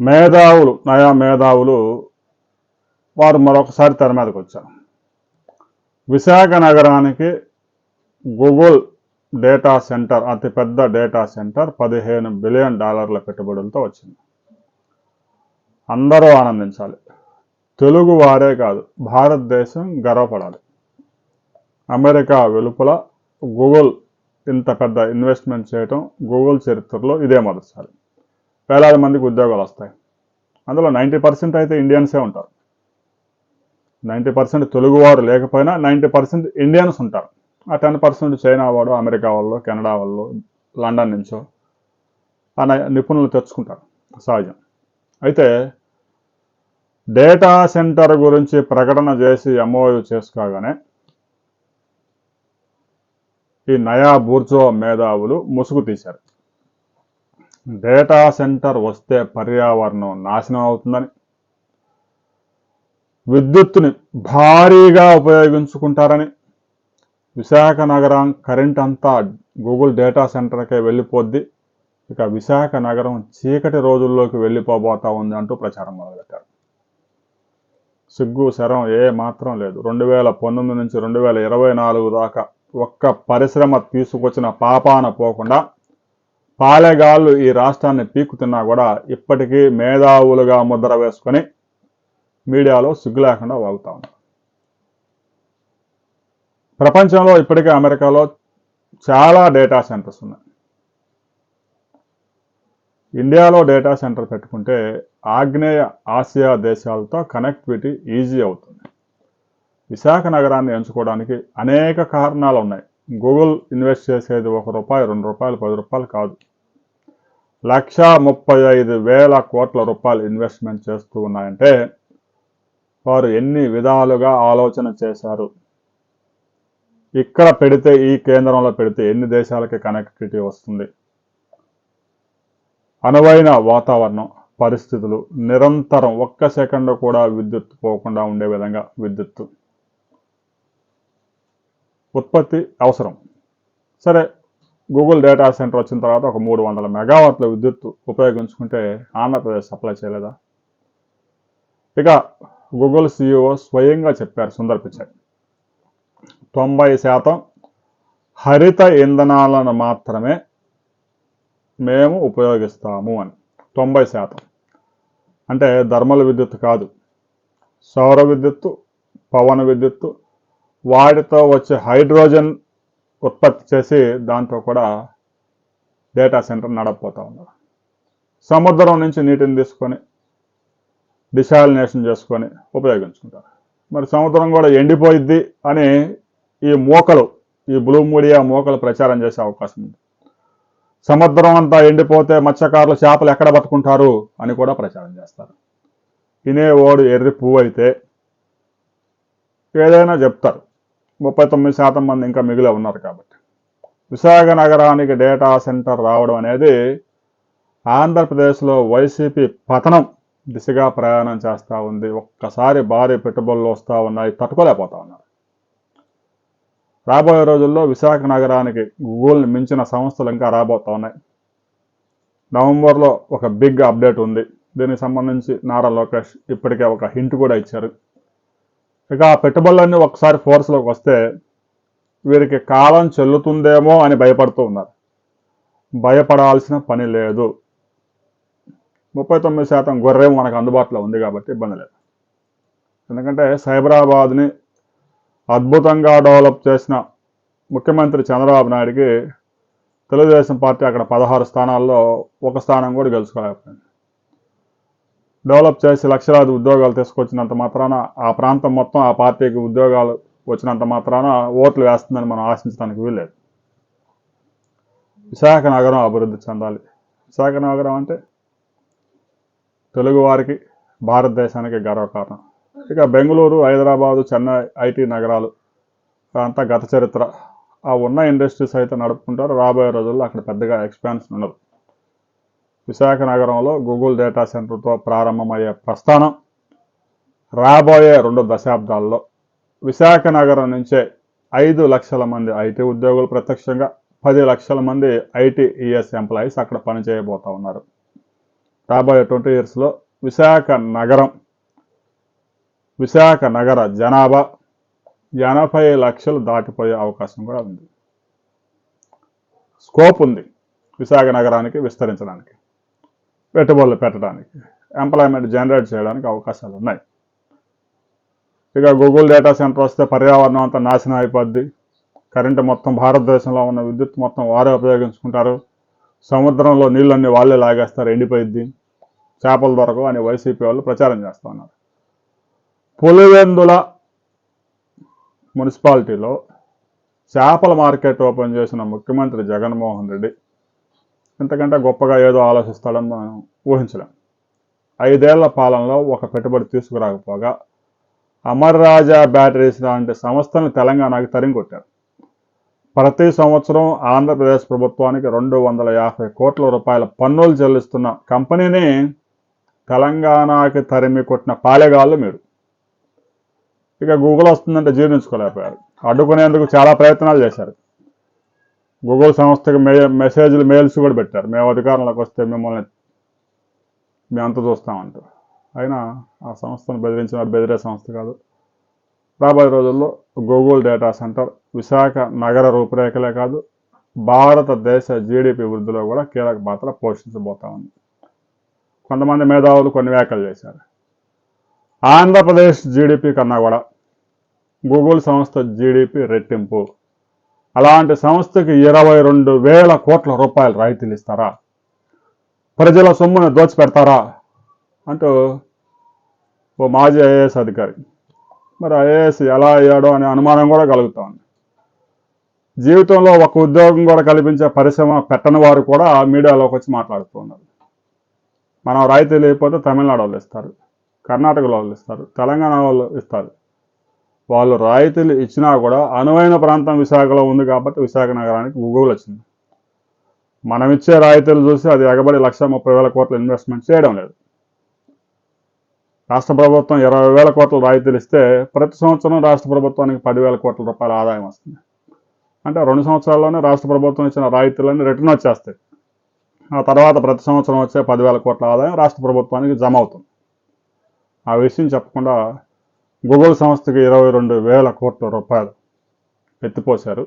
మేధావులు నయా మేధావులు వారు మరొకసారి తెర మీదకి వచ్చారు. విశాఖ నగరానికి గూగుల్ డేటా సెంటర్ అతిపెద్ద డేటా సెంటర్ పదిహేను బిలియన్ డాలర్ల పెట్టుబడులతో వచ్చింది. అందరూ ఆనందించాలి. తెలుగు వారే కాదు భారతదేశం గర్వపడాలి. అమెరికా వెలుపల గూగుల్ ఇంత పెద్ద ఇన్వెస్ట్మెంట్ చేయటం గూగుల్ చరిత్రలో ఇదే మొదటిసారి. వేలాది మందికి ఉద్యోగాలు వస్తాయి. అందులో నైంటీ పర్సెంట్ అయితే ఇండియన్సే ఉంటారు. నైంటీ పర్సెంట్ తెలుగువారు లేకపోయినా నైంటీ పర్సెంట్ ఇండియన్స్ ఉంటారు. ఆ టెన్ పర్సెంట్ చైనా వాడు అమెరికా వాళ్ళు కెనడా వాళ్ళు లండన్ నుంచో ఆ నిపుణులు తెచ్చుకుంటారు. సహజం. అయితే డేటా సెంటర్ గురించి ప్రకటన చేసి ఎంఓయూ చేసుకోగానే ఈ నయా బూర్జో మేధావులు ముసుగు తీశారు. డేటా సెంటర్ వస్తే పర్యావరణం నాశనం అవుతుందని. విద్యుత్తుని భారీగా ఉపయోగించుకుంటారని. విశాఖ నగరం కరెంట్ అంతా గూగుల్ డేటా సెంటర్కే వెళ్ళిపోద్ది. ఇక విశాఖ నగరం చీకటి రోజుల్లోకి వెళ్ళిపోబోతా ఉంది అంటూ ప్రచారం మొదలుపెట్టారు. సిగ్గు శరం ఏ మాత్రం లేదు. రెండు వేల పంతొమ్మిది నుంచి రెండు వేల ఇరవై నాలుగు దాకా ఒక్క పరిశ్రమ తీసుకొచ్చిన పాపాన పోకుండా పాలెగాళ్ళు ఈ రాష్ట్రాన్ని పీకుతున్నా కూడా ఇప్పటికీ మేధావులుగా ముద్ర వేసుకొని మీడియాలో సిగ్గు లేకుండా వాగుతా ఉన్నారు. ప్రపంచంలో ఇప్పటికే అమెరికాలో చాలా డేటా సెంటర్స్ ఉన్నాయి. ఇండియాలో డేటా సెంటర్ పెట్టుకుంటే ఆగ్నేయ ఆసియా దేశాలతో కనెక్టివిటీ ఈజీ అవుతుంది. విశాఖ నగరాన్ని ఎంచుకోవడానికి అనేక కారణాలు ఉన్నాయి. గూగుల్ ఇన్వెస్ట్ చేసేది ఒక రూపాయి రెండు రూపాయలు పది రూపాయలు కాదు. లక్షా ముప్పై ఐదు వేల కోట్ల రూపాయలు ఇన్వెస్ట్మెంట్ చేస్తూ ఉన్నాయంటే వారు ఎన్ని విధాలుగా ఆలోచన చేశారు? ఇక్కడ పెడితే ఈ కేంద్రంలో పెడితే ఎన్ని దేశాలకి కనెక్టివిటీ వస్తుంది? అనువైన వాతావరణం పరిస్థితులు నిరంతరం ఒక్క సెకండ్ కూడా విద్యుత్ పోకుండా ఉండే విధంగా విద్యుత్తు ఉత్పత్తి అవసరం. సరే గూగుల్ డేటా సెంటర్ వచ్చిన తర్వాత ఒక మూడు వందల మెగావాట్ల విద్యుత్ ఉపయోగించుకుంటే ఆంధ్రప్రదేశ్ సప్లై చేయలేదా? ఇక గూగుల్ సిఇఓ స్వయంగా చెప్పారు సుందర్ పిచాయ్ తొంభై శాతం హరిత ఇంధనాలను మాత్రమే మేము ఉపయోగిస్తాము అని. తొంభై శాతం. అంటే ధర్మల విద్యుత్ కాదు. సౌర విద్యుత్తు పవన విద్యుత్తు వాటితో వచ్చే హైడ్రోజన్ ఉత్పత్తి చేసి దాంతో కూడా డేటా సెంటర్ నడపపోతూ ఉన్నారు సముద్రం నుంచి నీటిని తీసుకొని డిసాలినేషన్ చేసుకొని ఉపయోగించుకుంటారు. మరి సముద్రం కూడా ఎండిపోయిద్ది అని ఈ మూకలు ఈ బ్లూ మీడియా మూకలు ప్రచారం చేసే అవకాశం ఉంది. సముద్రం అంతా ఎండిపోతే మత్స్యకారులు చేపలు ఎక్కడ పట్టుకుంటారు అని కూడా ప్రచారం చేస్తారు. తినేవాడు ఎర్రి పువ్వు అయితే ఏదైనా చెప్తారు. ముప్పై తొమ్మిది శాతం మంది ఇంకా మిగిలి ఉన్నారు కాబట్టి. విశాఖ నగరానికి డేటా సెంటర్ రావడం అనేది ఆంధ్రప్రదేశ్లో వైసీపీ పతనం దిశగా ప్రయాణం చేస్తూ ఉంది. ఒక్కసారి భారీ పెట్టుబడులు వస్తూ ఉన్నాయి. తట్టుకోలేకపోతా ఉన్నారు. రాబోయే రోజుల్లో విశాఖ నగరానికి గూగుల్ని మించిన సంస్థలు ఇంకా రాబోతూ ఉన్నాయి. నవంబర్లో ఒక బిగ్ అప్డేట్ ఉంది. దీనికి సంబంధించి నారా లోకేష్ ఇప్పటికే ఒక హింట్ కూడా ఇచ్చారు. ఇక ఆ పెట్టుబడులన్నీ ఒకసారి ఫోర్స్లోకి వస్తే వీరికి కాలం చెల్లుతుందేమో అని భయపడుతూ ఉన్నారు. భయపడాల్సిన పని లేదు. ముప్పై తొమ్మిది శాతం గొర్రెం మనకు అందుబాటులో ఉంది కాబట్టి ఇబ్బంది లేదు. ఎందుకంటే సైబరాబాద్ని అద్భుతంగా డెవలప్ చేసిన ముఖ్యమంత్రి చంద్రబాబు నాయుడికి తెలుగుదేశం పార్టీ అక్కడ పదహారు స్థానాల్లో ఒక స్థానం కూడా గెలుచుకోలేకపోయింది. డెవలప్ చేసి లక్షలాది ఉద్యోగాలు తీసుకొచ్చినంత మాత్రాన ఆ ప్రాంతం మొత్తం ఆ పార్టీకి ఉద్యోగాలు వచ్చినంత మాత్రాన ఓట్లు వేస్తుందని మనం ఆశించడానికి వీల్లేదు. విశాఖ నగరం అభివృద్ధి చెందాలి. విశాఖ నగరం అంటే తెలుగువారికి భారతదేశానికి గర్వకారణం. ఇక బెంగళూరు హైదరాబాదు చెన్నై ఐటీ నగరాలు అంతా గత చరిత్ర. ఆ ఉన్న ఇండస్ట్రీస్ అయితే నడుపుకుంటారు. రాబోయే రోజుల్లో అక్కడ పెద్దగా ఎక్స్పాన్షన్ ఉండదు. విశాఖ నగరంలో గూగుల్ డేటా సెంటర్తో ప్రారంభమయ్యే ప్రస్థానం రాబోయే రెండు దశాబ్దాల్లో విశాఖ నగరం నుంచే ఐదు లక్షల మంది ఐటీ ఉద్యోగులు ప్రత్యక్షంగా పది లక్షల మంది ఐటీ ఈఎస్ ఎంప్లాయీస్ అక్కడ పనిచేయబోతూ ఉన్నారు. రాబోయే ట్వంటీ ఇయర్స్లో విశాఖ నగరం విశాఖ నగర జనాభా ఎనభై లక్షలు దాటిపోయే అవకాశం కూడా ఉంది. స్కోప్ ఉంది విశాఖ నగరానికి విస్తరించడానికి. పెట్టుబడులు పెట్టడానికి ఎంప్లాయ్మెంట్ జనరేట్ చేయడానికి అవకాశాలు ఉన్నాయి. ఇక గూగుల్ డేటా సెంటర్ వస్తే పర్యావరణం అంతా నాశనం అయిపోద్ది. కరెంటు మొత్తం భారతదేశంలో ఉన్న విద్యుత్ మొత్తం వారే ఉపయోగించుకుంటారు. సముద్రంలో నీళ్ళన్నీ వాళ్ళే లాగేస్తారు ఎండిపోయిద్ది. చేపలు దొరకవు అని వైసీపీ వాళ్ళు ప్రచారం చేస్తూ ఉన్నారు. పులివెందుల మున్సిపాలిటీలో చేపల మార్కెట్ ఓపెన్ చేసిన ముఖ్యమంత్రి జగన్మోహన్ రెడ్డి ఇంతకంటే గొప్పగా ఏదో ఆలోచిస్తాడని మనం ఊహించలేం. ఐదేళ్ళ పాలనలో ఒక పెట్టుబడి తీసుకురాకపోగా అమర్ రాజా బ్యాటరీస్ లాంటి సంస్థను తెలంగాణకి తరిమి కొట్టారు ప్రతి సంవత్సరం ఆంధ్రప్రదేశ్ ప్రభుత్వానికి రెండు వందల యాభై కోట్ల రూపాయల పన్నులు చెల్లిస్తున్న కంపెనీని తెలంగాణకి తరిమి కొట్టిన పాలెగాళ్ళు మీరు. ఇక గూగుల్ వస్తుందంటే జీర్ణించుకోలేకపోయారు. అడ్డుకునేందుకు చాలా ప్రయత్నాలు చేశారు. గూగుల్ సంస్థకి మే మెసేజ్లు మెయిల్స్ కూడా పెట్టారు. మేము అధికారంలోకి వస్తే మిమ్మల్ని మేము అంత చూస్తామంటారు. అయినా ఆ సంస్థను బెదిరించిన బెదిరే సంస్థ కాదు. రాబోయే రోజుల్లో గూగుల్ డేటా సెంటర్ విశాఖ నగర రూపురేఖలే కాదు భారతదేశ జీడిపి వృద్ధిలో కూడా కీలక పాత్ర పోషించబోతా ఉంది కొంతమంది మేధావులు కొన్ని వ్యాఖ్యలు చేశారు. ఆంధ్రప్రదేశ్ జీడిపి కన్నా కూడా గూగుల్ సంస్థ జీడిపి రెట్టింపు. అలాంటి సంస్థకి ఇరవై రెండు వేల కోట్ల రూపాయలు రాయితీలు ఇస్తారా? ప్రజల సొమ్మును దోచిపెడతారా? అంటూ ఓ మాజీ ఐఏఎస్ అధికారి. మరి ఐఏఎస్ ఎలా అయ్యాడో అనే అనుమానం కూడా కలుగుతా ఉంది జీవితంలో ఒక ఉద్యోగం కూడా కల్పించే పరిశ్రమ పెట్టని వారు కూడా మీడియాలోకి వచ్చి మాట్లాడుతూ ఉన్నారు మనం రాయితీ లేకపోతే తమిళనాడు వాళ్ళు ఇస్తారు కర్ణాటకలో వాళ్ళు ఇస్తారు తెలంగాణ వాళ్ళు ఇస్తారు. వాళ్ళు రాయితీలు ఇచ్చినా కూడా అనువైన ప్రాంతం విశాఖలో ఉంది కాబట్టి విశాఖ నగరానికి గూగుల్ వచ్చింది. మనం ఇచ్చే రాయితీలు చూసి అది ఎగబడి లక్ష ముప్పై వేల కోట్ల ఇన్వెస్ట్మెంట్ చేయడం లేదు. రాష్ట్ర ప్రభుత్వం ఇరవై వేల కోట్ల రాయితీలు ఇస్తే ప్రతి సంవత్సరం రాష్ట్ర ప్రభుత్వానికి పదివేల కోట్ల రూపాయల ఆదాయం వస్తుంది. అంటే రెండు సంవత్సరాల్లోనే రాష్ట్ర ప్రభుత్వం ఇచ్చిన రాయితీలన్నీ రిటర్న్ వచ్చేస్తాయి. ఆ తర్వాత ప్రతి సంవత్సరం వచ్చే పదివేల కోట్ల ఆదాయం రాష్ట్ర ప్రభుత్వానికి జమ అవుతుంది. ఆ విషయం చెప్పకుండా గూగుల్ సంస్థకి ఇరవై రెండు వేల కోట్ల రూపాయలు ఎత్తిపోశారు.